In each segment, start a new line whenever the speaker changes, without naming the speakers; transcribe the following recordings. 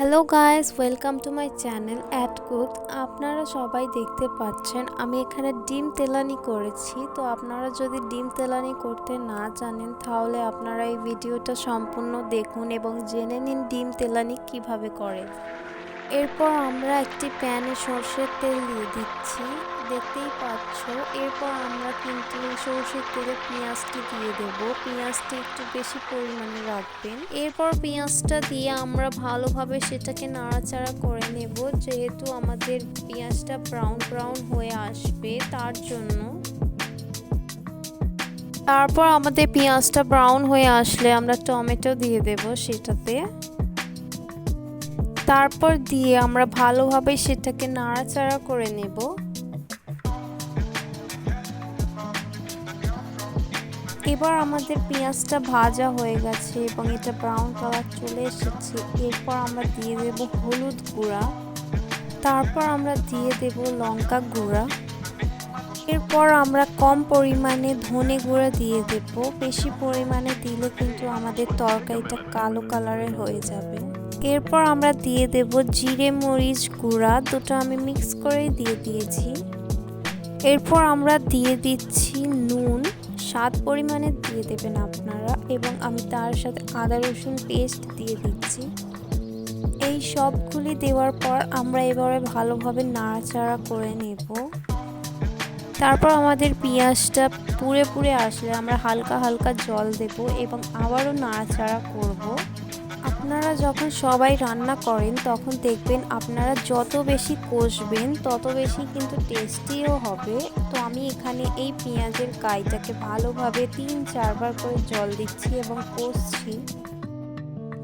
Hello guys welcome to my channel at cook আপনারা সবাই দেখতে পাচ্ছেন, আমি এখানে ডিম তেলানি করেছি। তো আপনারা যদি ডিম তেলানি করতে না জানেন, তাহলে আপনারা এই ভিডিওটা সম্পূর্ণ দেখুন এবং জেনে নিন ডিম তেলানি কীভাবে করে এরপর আমরা একটি প্যানে সর্ষের তেল দিয়ে দিচ্ছি। দেখতেই পাচ্ছ। এরপর আমরা কিন্তু সর্ষের তেলে পেঁয়াজটি দিয়ে দেব। পেঁয়াজটি একটু বেশি পরিমাণে রাখবেন। এরপর পেঁয়াজটা দিয়ে আমরা ভালোভাবে সেটাকে নাড়াচাড়া করে নেব। যেহেতু আমাদের পেঁয়াজটা ব্রাউন ব্রাউন হয়ে আসবে, তার জন্য। তারপর আমাদের পেঁয়াজটা ব্রাউন হয়ে আসলে আমরা টমেটো দিয়ে দেব সেটাতে। তারপর দিয়ে আমরা ভালোভাবে সেটাকে নাড়াচাড়া করে নেব। এবার আমাদের পেঁয়াজটা ভাজা হয়ে গেছে এবং এটা ব্রাউন কালার চলে এসেছে। এরপর আমরা দিয়ে দেব হলুদ গুঁড়া। তারপর আমরা দিয়ে দেব লঙ্কা গুঁড়া। এরপর আমরা কম পরিমাণে ধনে গুঁড়া দিয়ে দেব। বেশি পরিমাণে দিলে কিন্তু আমাদের তরকারিটা কালো কালারের হয়ে যাবে। এরপর আমরা দিয়ে দেব জিরে মরিচ গুঁড়া। দুটো আমি মিক্স করেই দিয়ে দিয়েছি। এরপর আমরা দিয়ে দিচ্ছি স্বাদ পরিমাণে দিয়ে দেবেন আপনারা এবং আমি তার সাথে আদা, রসুন পেস্ট দিয়ে দিচ্ছি। এই সবগুলি দেওয়ার পর আমরা এবারে ভালোভাবে নাড়াচাড়া করে নেব। তারপর আমাদের পেঁয়াজটা পুড়ে পুড়ে আসলে আমরা হালকা হালকা জল দেব এবং আবারও নাড়াচাড়া করব। আপনারা যখন সবাই রান্না করেন, তখন দেখবেন আপনারা যত বেশি কষবেন, তত বেশি কিন্তু টেস্টিও হবে। তো আমি এখানে এই পেঁয়াজের কাইটাকে ভালোভাবে তিন, চারবার করে জল দিচ্ছি এবং কষছি।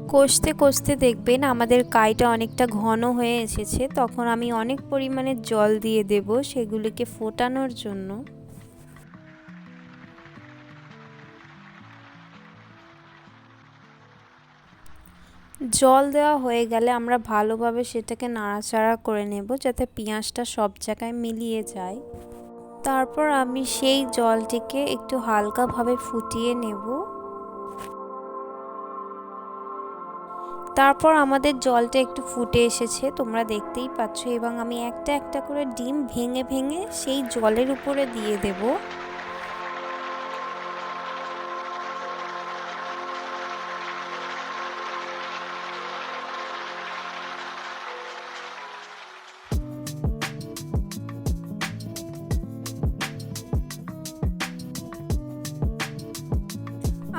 কষতে কষতে দেখবেন আমাদের কাইটা অনেকটা ঘন হয়ে এসেছে। তখন আমি অনেক পরিমাণে জল দিয়ে দেব সেগুলিকে ফোটানোর জন্য। জল দেওয়া হয়ে গেলে আমরা ভালোভাবে সেটাকে নাড়াচাড়া করে নেব যাতে পেঁয়াজটা সব জায়গায় মিলিয়ে যায়। তারপর আমি সেই জলটিকে একটু হালকাভাবে ফুটিয়ে নেব। তারপর আমাদের জলটা একটু ফুটে এসেছে, তোমরা দেখতেই পাচ্ছ, এবং আমি একটা একটা করে ডিম ভেঙে ভেঙে সেই জলের উপরে দিয়ে দেবো।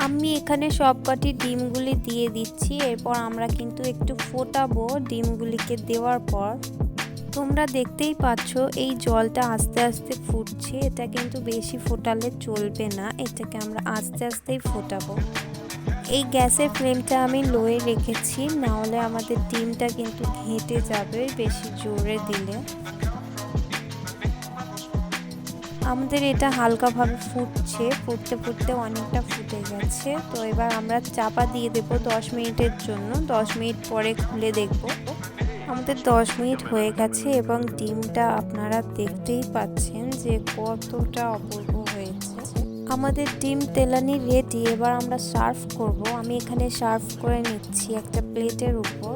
আমি এখানে সব সবকটি ডিমগুলি দিয়ে দিচ্ছি, এরপর আমরা কিন্তু একটু ফোটাবো ডিমগুলিকে দেওয়ার পর। তোমরা দেখতেই পাচ্ছ, এই জলটা আস্তে আস্তে ফুটছে, এটা কিন্তু বেশি ফোটালে চলবে না, এটাকে আমরা আস্তে আস্তেই ফোটাবো। এই গ্যাসের ফ্লেমটা আমি লোয়ে রেখেছি, নাহলে আমাদের ডিমটা কিন্তু ঘেঁটে যাবে বেশি জোরে দিলে। আমাদের এটা হালকাভাবে ফুটছে, ফুটতে ফুটতে অনেকটা ফুটে গেছে। তো এবার আমরা চাপা দিয়ে দেব দশ মিনিটের জন্য। দশ মিনিট পরে খুলে দেখব। আমাদের দশ মিনিট হয়ে গেছে এবং ডিমটা আপনারা দেখতেই পাচ্ছেন যে কতটা অপূর্ব হয়েছে। আমাদের ডিম তেলানি রেডি এবার আমরা সার্ভ করব। আমি এখানে সার্ভ করে নিচ্ছি একটা প্লেটের উপর।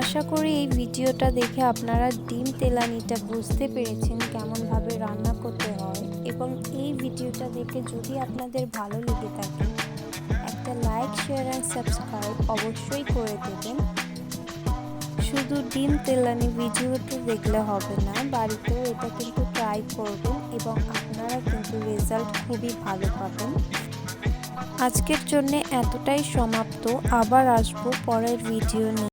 আশা করি এই ভিডিওটা দেখে আপনারা ডিম তেলানিটা বুঝতে পেরেছেন কেমনভাবে রান্না করতে হয় এবং এই ভিডিওটা দেখে যদি আপনাদের ভালো লেগে থাকে, একটা লাইক শেয়ার অ্যান্ড সাবস্ক্রাইব অবশ্যই করে দেবেন। শুধু ডিম তেলানি ভিডিওতে দেখলে হবে না, বাড়িতেও এটা কিন্তু ট্রাই করবেন এবং আপনারা কিন্তু রেজাল্ট খুবই ভালো পাবেন। আজকের জন্য এতটাই সমাপ্ত, আবার আসব পরের ভিডিও নিয়ে।